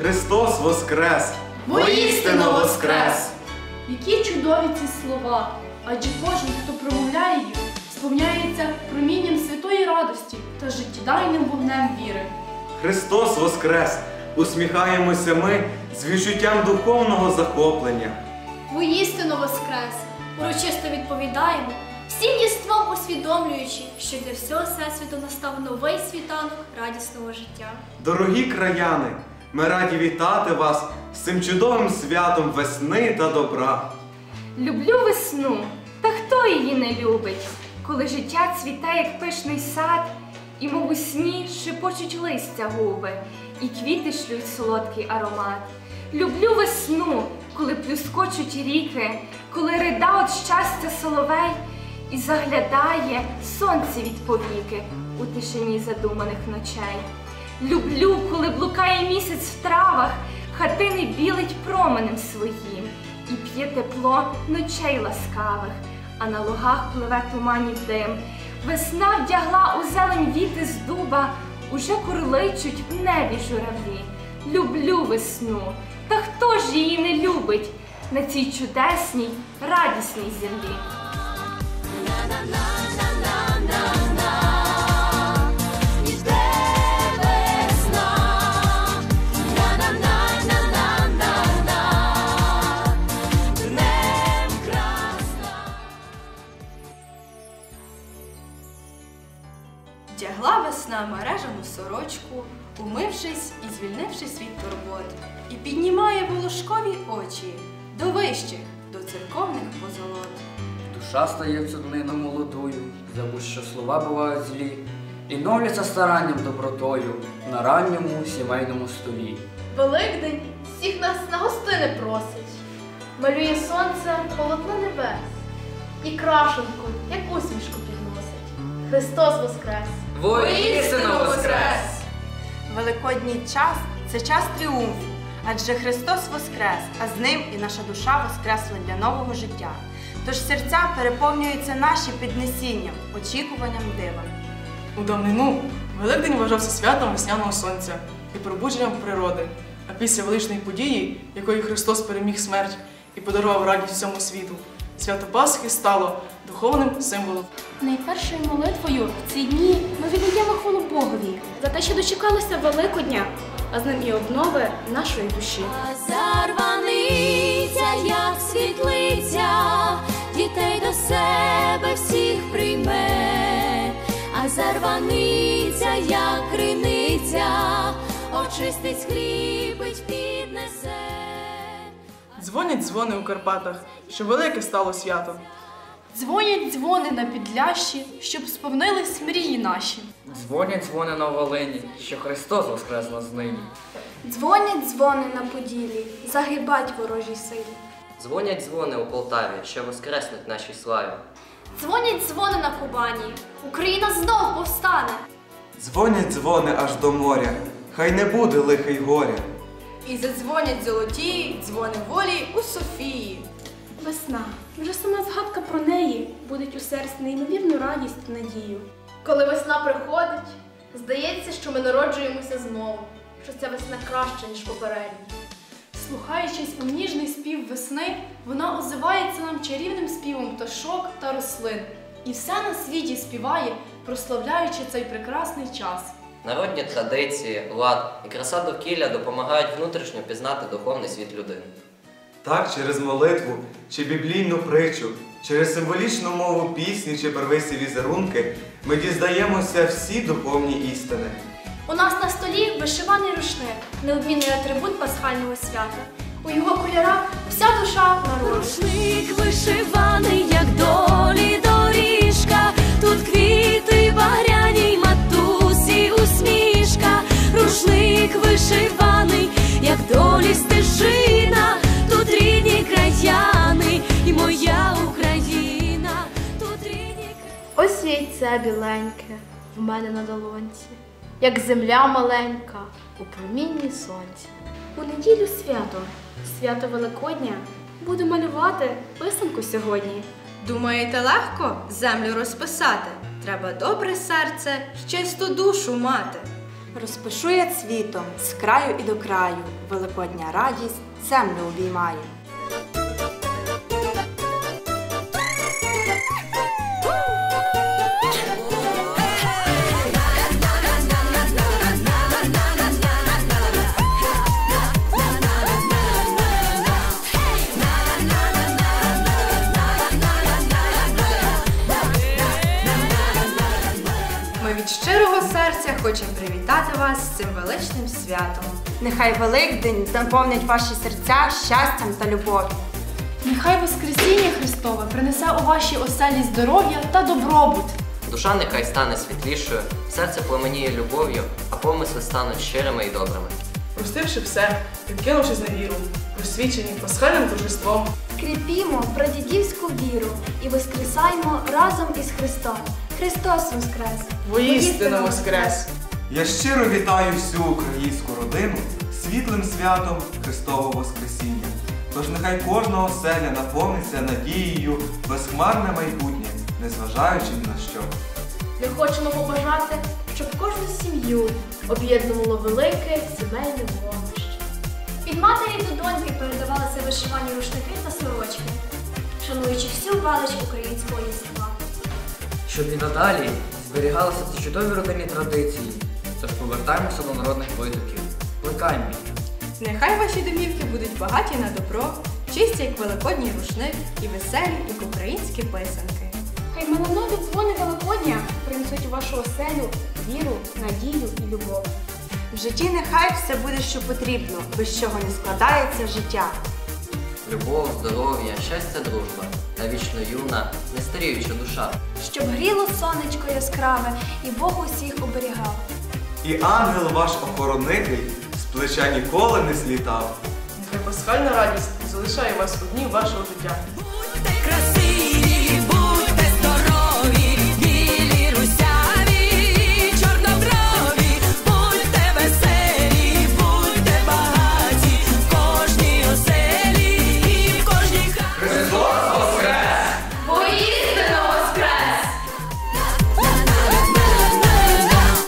Христос Воскрес! Воістину воскрес! Які чудові ці слова! Адже кожен, хто промовляє їх, сповняється промінням святої радості та життєдайним вогнем віри. Христос Воскрес! Усміхаємося ми з відчуттям духовного захоплення. Воістину воскрес! Урочисто відповідаємо, всім єством усвідомлюючи, що для всього всесвіту настав новий світанок радісного життя. Дорогі краяни, ми раді вітати вас з цим чудовим святом весни та добра. Люблю весну, та хто її не любить, коли життя цвіте, як пишний сад, і мов у сні шепочуть листя губи, і квіти шлють солодкий аромат. Люблю весну, коли плюскочуть ріки, коли рида от щастя соловей і заглядає сонце від повіки у тишині задуманих ночей. Люблю, коли блукає місяць в травах, хатини білить променем своїм, і п'є тепло ночей ласкавих, а на лугах пливе туманів дим. Весна вдягла у зелень віти з дуба, уже курличуть в небі журавлі. Люблю весну, та хто ж її не любить на цій чудесній, радісній землі? Весна мережану сорочку, умившись і звільнившись від турбот, і піднімає волошкові очі до вищих, до церковних позолот. Душа стає в цю днину молодою, забудь, що слова бувають злі, і новляться старанням добротою на ранньому сімейному столі. Великдень всіх нас на гостини просить, малює сонце полотно небес і крашенку, як усмішку підносить. Христос Воскрес! Воістину воскрес! Великодній час це час тріумфу, адже Христос Воскрес, а з ним і наша душа воскресла для нового життя. Тож серця переповнюються наші піднесінням, очікуванням дива. У давнину Великдень вважався святом весняного сонця і пробудженням природи. А після величної події, якою Христос переміг смерть і подарував радість всьому світу, свято Пасхи стало духовним символом. Найпершою молитвою в ці дні ми віддаємо хвалу Богові за те, що дочекалися Великодня, а з ним і обнови нашої душі. Зарваниця, як світлиця, дітей до себе всіх прийме, а зарваниця, як криниця, очистить, скріпить, піднесе. Дзвонять дзвони у Карпатах, що велике стало свято. Дзвонять дзвони на підлящі, щоб сповнились мрії наші. Дзвонять дзвони на Волині, що Христос воскрес на знині. Дзвонять дзвони на поділі, загибать ворожій силі. Дзвонять дзвони у Полтаві, що воскреснуть нашій славі. Дзвонять дзвони на Кубані, Україна знов повстане. Дзвонять дзвони аж до моря, хай не буде лиха й горя. І задзвонять золоті дзвони волі у Софії. Весна. Вже сама згадка про неї будить у серці неймовірну радість та надію. Коли весна приходить, здається, що ми народжуємося знову, що ця весна краща, ніж попередня. Слухаючись у ніжний спів весни, вона озивається нам чарівним співом пташок та рослин. І все на світі співає, прославляючи цей прекрасний час. Народні традиції, лад і краса довкілля допомагають внутрішньо пізнати духовний світ людини. Так, через молитву чи біблійну притчу, через символічну мову пісні чи первисні візерунки ми дізнаємося всі духовні істини. У нас на столі вишиваний рушник, неодмінний атрибут пасхального свята. У його кольорах вся душа народу. Рушник вишиваний, як долі доріжка, Ось яйце біленьке в мене на долонці, як земля маленька у промінні сонця. У неділю свято, свято Великодня, буду малювати писанку сьогодні. Думаєте, легко землю розписати? Треба добре серце, чисту душу мати. Розпишує цвітом з краю і до краю. Великодня радість землю обіймає. Щирого серця хочемо привітати вас з цим величним святом. Нехай Великдень наповнить ваші серця щастям та любов'ю. Нехай Воскресіння Христове принесе у ваші оселі здоров'я та добробут. Душа нехай стане світлішою, серце пламеніє любов'ю, а помисли стануть щирими і добрими. Простивши все, відкинувшись на віру, просвічені пасхальним торжеством, Кріпімо прадідівську віру і воскресаймо разом із Христом. Христос Воскрес! воістину воскрес! Я щиро вітаю всю українську родину світлим святом Христового Воскресіння. Тож нехай кожна оселя наповниться надією безхмарне майбутнє, незважаючи ні на що. Ми хочемо побажати, щоб кожну сім'ю об'єднувало велике сімейне вогнище. Від матері до доньки передавалися вишивані рушники та сорочки, шануючи всю велич українського єства. Щоб і надалі зберігалися ці чудові родинні традиції. Тож повертаємося до народних витоків. Плекаймо. Нехай ваші домівки будуть багаті на добро, чисті, як великодній рушник, і веселі, як українські писанки. Хай меланові дзвони Великодня принесуть у вашу оселю віру, надію і любов. В житті нехай все буде, що потрібно, без чого не складається життя. Любов, здоров'я, щастя, дружба та вічно юна, нестаріюча душа. Щоб гріло сонечко яскраве і Бог усіх оберігав. І ангел ваш охоронитель з плеча ніколи не злітав. Нехай пасхальна радість залишає вас у дні вашого життя.